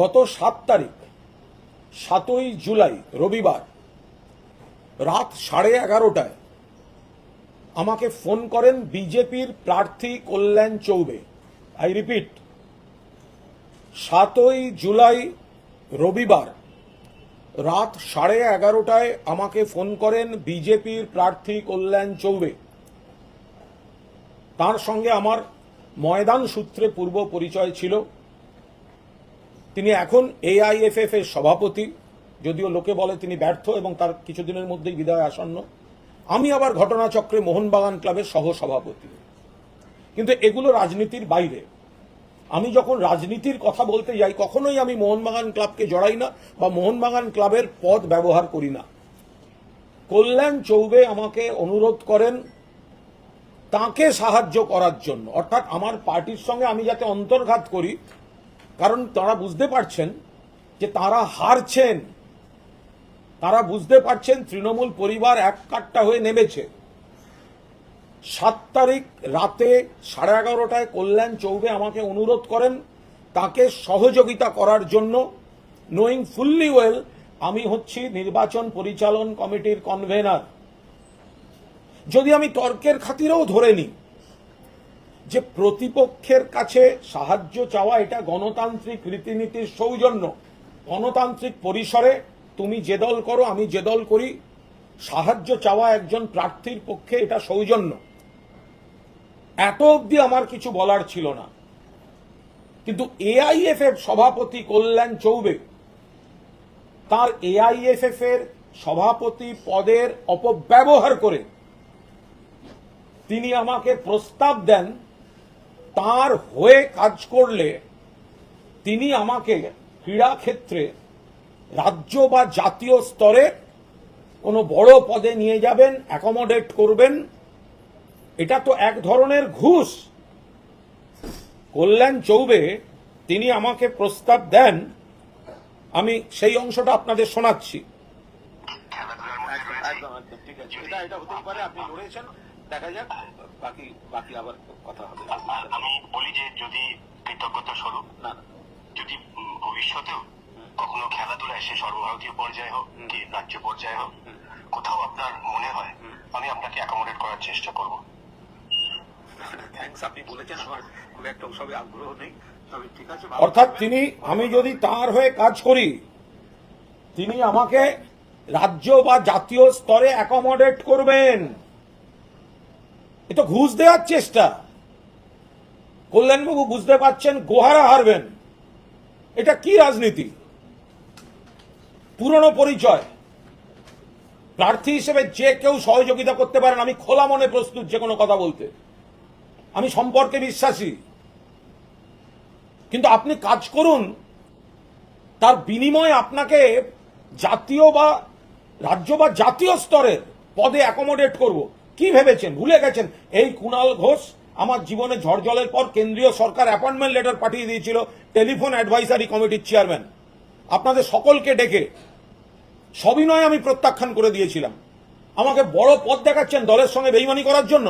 গত সাত তারিখ, সাতই জুলাই, রবিবার রাত সাড়ে এগারোটায় আমাকে ফোন করেন বিজেপির প্রার্থী কল্যাণ চৌবে। আই রিপিট সাতই জুলাই, রবিবার রাত সাড়ে এগারোটায় আমাকে ফোন করেন বিজেপির প্রার্থী কল্যাণ চৌবে। তার সঙ্গে আমার ময়দান সূত্রে পূর্ব পরিচয় ছিল। তিনি এখন এআইএফএফ এর সভাপতি। যদিও লোকে বলে তিনি ব্যর্থ এবং তার কিছুদিনের মধ্যেই বিদায় আসন্ন। আমি আবার ঘটনাচক্রে মোহনবাগান ক্লাবের সহ সভাপতি কিন্তু এগুলো রাজনীতির বাইরে। আমি যখন রাজনীতির কথা বলতে যাই, কখনোই আমি মোহনবাগান ক্লাবকে জড়াই না বা মোহনবাগান ক্লাবের পদ ব্যবহার করি না। কল্যাণ চৌবে আমাকে অনুরোধ করেন তাকে সাহায্য করার জন্য। অর্থাৎ আমার পার্টির সঙ্গে আমি যাতে অন্তর্ঘাত করি কারণ তারা বুঝতে পারছেন যে তারা হারছেন। তারা বুঝতে পারছেন তৃণমূল পরিবার এক কাট্টা হয়ে নেমেছে। সাত তারিখ রাতে সাড়ে এগারোটায় কল্যাণ চৌবে আমাকে অনুরোধ করেন তাকে সহযোগিতা করার জন্য। নোয়িং ফুললি ওয়েল আমি হচ্ছি নির্বাচন পরিচালন কমিটির কনভেনার যদি আমি তর্কের খাতিরেও ধরে নিই যে প্রতিপক্ষের কাছে সাহায্য চাওয়া এটা গণতান্ত্রিক রীতিনীতির সৌজন্য। গণতান্ত্রিক পরিসরে তুমি যে দল করো, আমি যে দল করি, সাহায্য চাওয়া একজন প্রার্থীর পক্ষে এটা সৌজন্য। এত অবধি আমার কিছু বলার ছিল না। কিন্তু এআইএফএফ সভাপতি কল্যাণ চৌবে তার এআইএফএফ এর সভাপতি পদের অপব্যবহার করে তিনি আমাকে প্রস্তাব দেন তার হয়ে কাজ করলে তিনি আমাকে ক্রীড়া ক্ষেত্রে রাজ্য বা জাতীয় স্তরে কোনো বড় পদে নিয়ে যাবেন অ্যাকোমোডেট করবেন। এটা তো এক ধরনের ঘুষ। কল্যাণ চৌবে তিনি আমাকে প্রস্তাব দেন। আমি সেই অংশটা আপনাদের শোনাচ্ছি। দেখা যাক বাকি বাকি আবার কথা হবে। আমি বলি যে যদি কৃতজ্ঞতা স্বরূপ না যদি ভবিষ্যতেও কখনো খেলাধুলায় সে সর্বভারতীয় পর্যায়ে হোক কি রাজ্য পর্যায়ে হোক কোথাও আপনার মনে হয় আমি আপনাকে অ্যাকোমোডেট করার চেষ্টা করব? থ্যাঙ্কস আপনি বলেছেন আমার খুব একটা ওসবে আগ্রহ নেই। তবে ঠিক আছে অর্থাৎ তিনি আমি যদি তার হয়ে কাজ করি তিনি আমাকে রাজ্য বা জাতীয় স্তরে অ্যাকোমোডেট করবেন। এ তো ঘুষ দেওয়ার চেষ্টা। কল্যাণবাবু বুঝতে পারছেন, গোহারা হারবেন। এটা কি রাজনীতি? পুরনো পরিচয়। প্রার্থী হিসেবে যে কেউ সহযোগিতা করতে পারেন, আমি খোলা মনে প্রস্তুত যে কোনো কথা বলতে। আমি সম্পর্কে বিশ্বাসী। কিন্তু আপনি কাজ করুন, তার বিনিময়ে আপনাকে জাতীয় বা রাজ্য বা জাতীয় স্তরের পদে অ্যাকোমোডেট করব। কি ভেবেছেন? ভুলে গেছেন? এই কুণাল ঘোষ আমার জীবনে ঝড়জলের পর কেন্দ্রীয় সরকার অ্যাপয়েন্টমেন্ট লেটার পাঠিয়ে দিয়েছিল টেলিফোন অ্যাডভাইসারি কমিটির চেয়ারম্যান আপনাদের সকলকে ডেকে সবিনয় আমি প্রত্যাখ্যান করে দিয়েছিলাম। আমাকে বড় পদ দেখাচ্ছেন দলের সঙ্গে বেইমানি করার জন্য।